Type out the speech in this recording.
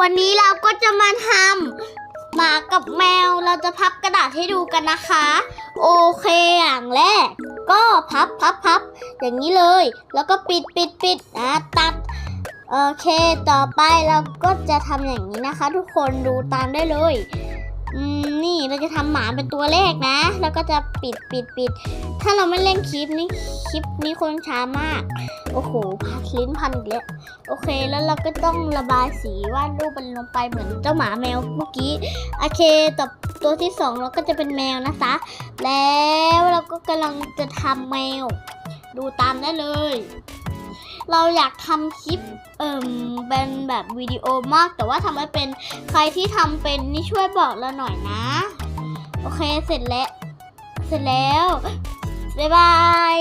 วันนี้เราก็จะมาทำหมากับแมวเราจะพับกระดาษให้ดูกันนะคะ โอเคอย่างแรก ก็พับพับพับอย่างนี้เลย แล้วก็ปิดปิดปิดนะตัดโอเค ต่อไปเราก็จะทำอย่างนี้นะคะ ทุกคนดูตามได้เลย นี่เราจะทำหมาเป็นตัวแรกนะ แล้วก็จะปิดปิดปิด ถ้าเราไม่เล่นคลิปนี้คลิปนี้คนช้ามาก โอ้โหพัดลิ้นพันอีกแล้วโอเค แล้วเราก็ต้องระบายสีวาดรูปมันลงไปเหมือนเจ้าหมาแมวเมื่อกี้ โอเคต่อตัวที่สองเราก็จะเป็นแมวนะคะ แล้วเราก็กำลังจะทำแมว ดูตามได้เลย เราอยากทำคลิปเอ่มเป็นแบบวิดีโอมาก แต่ว่าทำไม่เป็นใครที่ทำเป็นนี่ช่วยบอกเราหน่อยนะ โอเคเสร็จแล้ว เสร็จแล้ว บ๊ายบาย